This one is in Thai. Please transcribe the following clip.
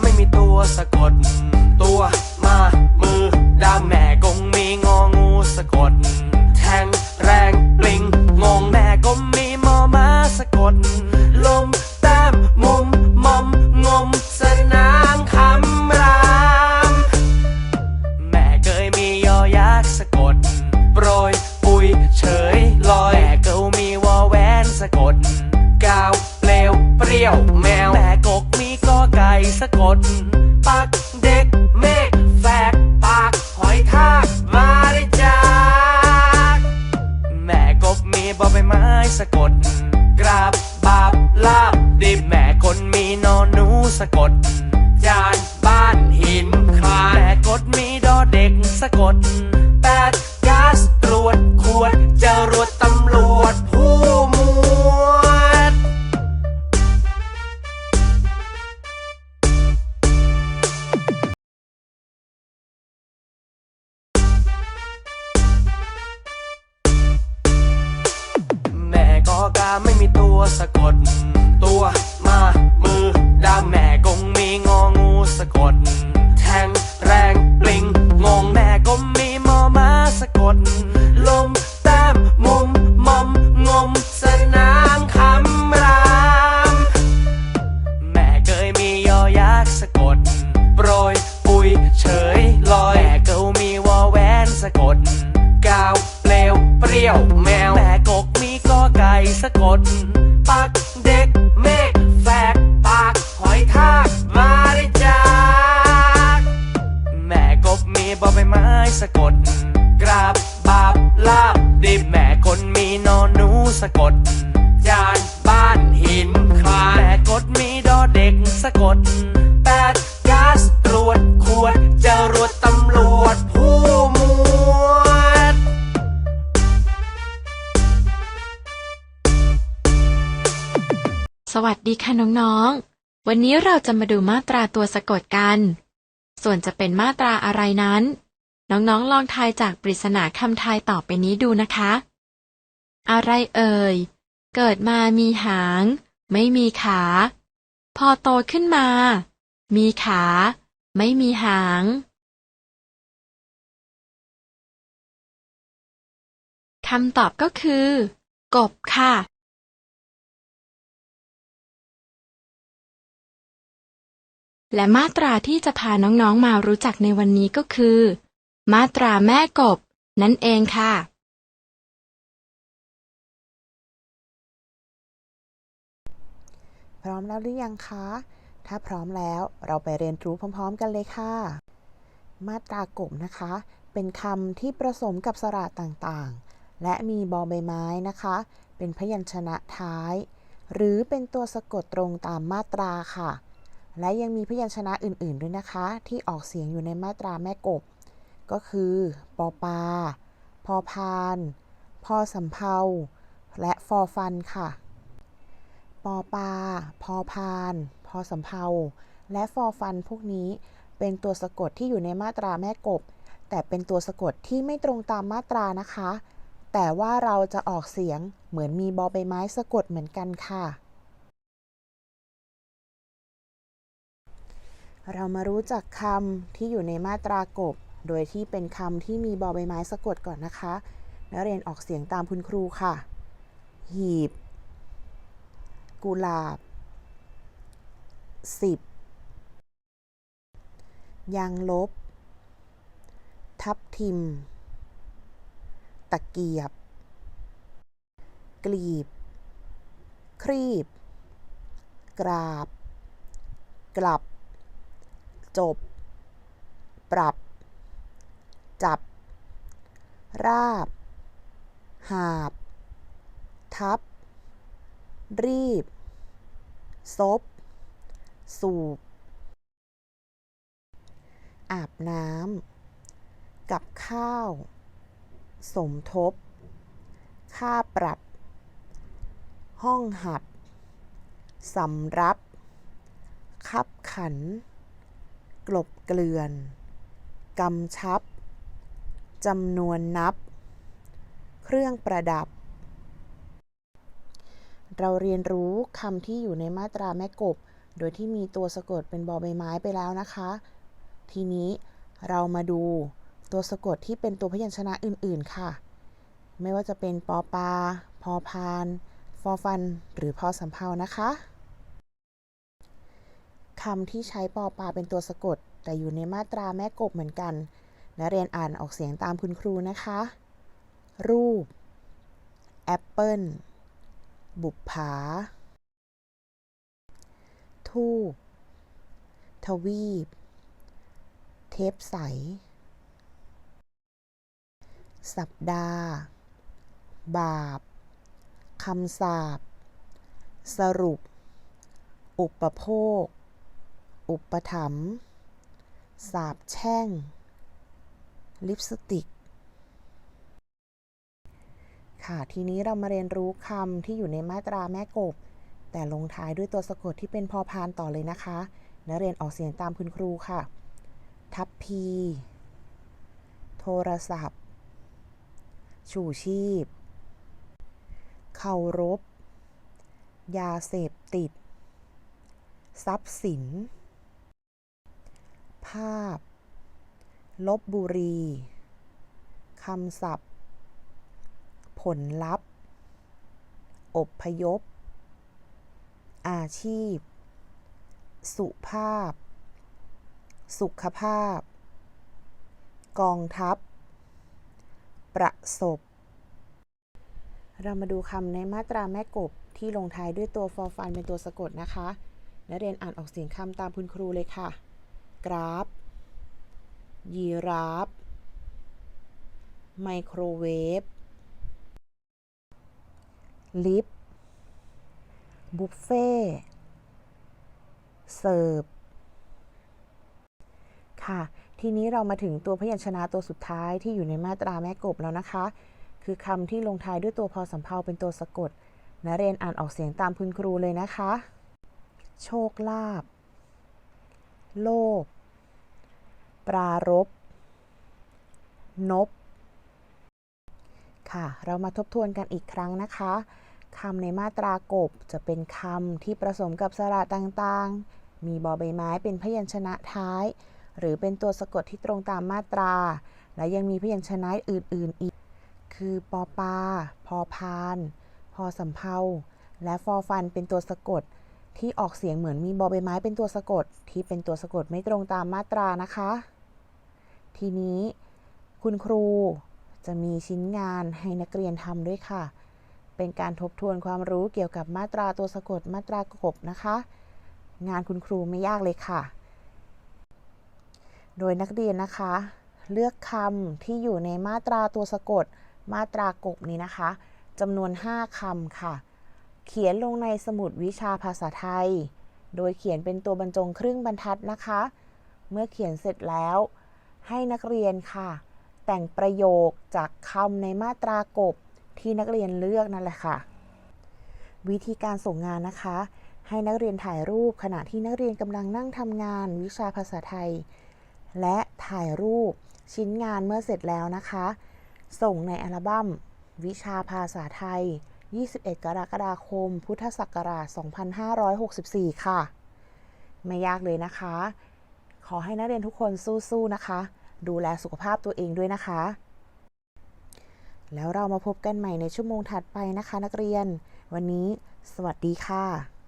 ไม่มีตัวสะกด ตัวมามือดาแม สะกดปักเด็กเมฆแฝกปากหอยทากมาได้จากแม่กบมีบอใบไม้สะกดกราบบาบลาบดิบแม่คนมีนอนหนูสะกด สะกด ปักเด็กเมฆแฝกปากหอยทากมาได้จากแม่กบมีบอใบไม้สะกด กราบบาบลาบดิบแม่คนมีนอนหนูสะกด จานบ้านหินคลานแม่กดมีดอเด็กสะกด วัสดีค่ะน้องๆ วันนี้เราจะมาดูมาตราตัวสะกดกัน ส่วนจะเป็นมาตราอะไรนั้น น้องๆ ลองทายจากปริศนาคำทายต่อไปนี้ดูนะคะ อะไรเอ่ย เกิดมามีหาง ไม่มีขา พอโตขึ้นมา มีขา ไม่มีหาง คำตอบก็คือ กบค่ะ และมาตราที่จะพาน้องๆมารู้จักในวันนี้ก็คือ มาตราแม่กบ นั่นเองค่ะ พร้อมแล้วหรือยังคะ ถ้าพร้อมแล้วเราไปเรียนรู้พร้อม ๆ กันเลยค่ะ มาตรากบนะคะ เป็นคำที่ผสมกับสระต่างๆ และมีบอใบไม้นะคะ เป็นพยัญชนะท้าย หรือเป็นตัวสะกดตรงตามมาตราค่ะ และยังมีพยัญชนะอื่นๆด้วยนะคะ ที่ออกเสียงอยู่ในมาตราแม่กบ ก็คือ ปอปา พอพานพอสำเภาและฟอฟันค่ะ ปอปา พอพาน พอสำเภาและฟอฟันพวกนี้เป็นตัวสะกดที่อยู่ในมาตราแม่กบ แต่เป็นตัวสะกดที่ไม่ตรงตามมาตรานะคะ แต่ว่าเราจะออกเสียงเหมือนมีบอใบไม้สะกดเหมือนกันค่ะ เรามารู้จักคำที่อยู่ในมาตรากบ โดยที่เป็นคำที่มีบอใบไม้สะกดก่อนนะคะ นักเรียนออกเสียงตามคุณครูค่ะ หีบ กุหลาบ สิบ ยางลบ ทับทิม ตะเกียบ กลีบ ครีบ กราบ กลับ จบ ปรับ จับ ราบ หาบ ทับ รีบ ซบ สูบ อาบน้ำ กับข้าว สมทบ ค่าปรับ ห้องหับสำรับ คับขัน กลบเกลื่อน กำชับ จำนวนนับ เครื่องประดับ เราเรียนรู้คำที่อยู่ในมาตราแม่กบ โดยที่มีตัวสะกดเป็นบอใบไม้ไปแล้วนะคะ ทีนี้เรามาดูตัวสะกดที่เป็นตัวพยัญชนะอื่น ๆ ค่ะ ไม่ว่าจะเป็นปอปา พอพาน ฟอฟัน หรือพอสำเพานะคะ คำที่ใช้ปอปาเป็นตัวสะกด แต่อยู่ในมาตราแม่กบเหมือนกัน นักเรียนอ่านออกเสียงตามคุณครูนะคะ รูป แอปเปิลบุปผา ทูบทวีป เทปใส สัปดาห์ บาป คำสาป สรุป อุปโภค อุปถัมภ์สาบแช่ง ลิปสติก ค่ะ ทีนี้เรามาเรียนรู้คำที่อยู่ในมาตราแม่กบ แต่ลงท้ายด้วยตัวสะกดที่เป็นพอพานต่อเลยนะคะนักเรียนออกเสียงตามคุณครูค่ะ ทัพพี โทรศัพท์ ชูชีพ เคารพ ยาเสพติด ทรัพย์สิน ภาพ ลบบุรีคำศัพท์ ผลลัพธ์ อบพยพ อาชีพ สุภาพ สุขภาพ กองทัพ ประสบ เรามาดูคำในมาตราแม่กบที่ลงท้ายด้วยตัวฟอร์ฟันเป็นตัวสะกดนะคะ นักเรียนอ่านออกเสียงคำตามคุณครูเลยค่ะ กราฟ ยีราฟ ไมโครเวฟ ลิฟบุฟเฟ่เสิร์ฟ ค่ะ ทีนี้เรามาถึงตัวพยัญชนะตัวสุดท้ายที่อยู่ในมาตราแม่กบแล้วนะคะ คือคำที่ลงท้ายด้วยตัวพอสำเพาเป็นตัวสะกดนักเรียนอ่านออกเสียงตามคุณครูเลยนะคะ โชคลาภ โลภปรารบนบ ค่ะ เรามาทบทวนกันอีกครั้งนะคะคำในมาตรากบจะเป็นคำที่ผสมกับสระต่างๆ มีบอใบไม้เป็นพยัญชนะท้าย หรือเป็นตัวสะกดที่ตรงตามมาตรา และยังมีพยัญชนะอื่น ๆ อีก คือปอปา พอพาน พอสำเพาและฟอฟันเป็นตัวสะกด ที่ออกเสียงเหมือนมีบอใบไม้เป็นตัวสะกด ที่เป็นตัวสะกดไม่ตรงตามมาตรานะคะ ทีนี้คุณครูจะมีชิ้นงานให้นักเรียนทำด้วยค่ะ เป็นการทบทวนความรู้เกี่ยวกับมาตราตัวสะกดมาตรากบนะคะ งานคุณครูไม่ยากเลยค่ะ โดยนักเรียนนะคะ เลือกคำที่อยู่ในมาตราตัวสะกด มาตรากบนี้นะคะจำนวน 5คำค่ะ เขียนลงในสมุดวิชาภาษาไทย โดยเขียนเป็นตัวบรรจงครึ่งบรรทัดนะคะ เมื่อเขียนเสร็จแล้ว ให้นักเรียนค่ะ แต่งประโยคจากคำในมาตรากบที่นักเรียนเลือกนั่นแหละค่ะ วิธีการส่งงานนะคะ ให้นักเรียนถ่ายรูปขณะที่นักเรียนกำลังนั่งทำงานวิชาภาษาไทย และถ่ายรูปชิ้นงานเมื่อเสร็จแล้วนะคะ ส่งในอัลบั้มวิชาภาษาไทย 21 กรกฎาคม พุทธศักราช 2564 ค่ะ ไม่ยากเลยนะคะ ขอให้นักเรียนทุกคนสู้ๆนะคะ ดูแลสุขภาพตัวเองด้วยนะคะ แล้วเรามาพบกันใหม่ในชั่วโมงถัดไปนะคะ นักเรียน วันนี้ สวัสดีค่ะ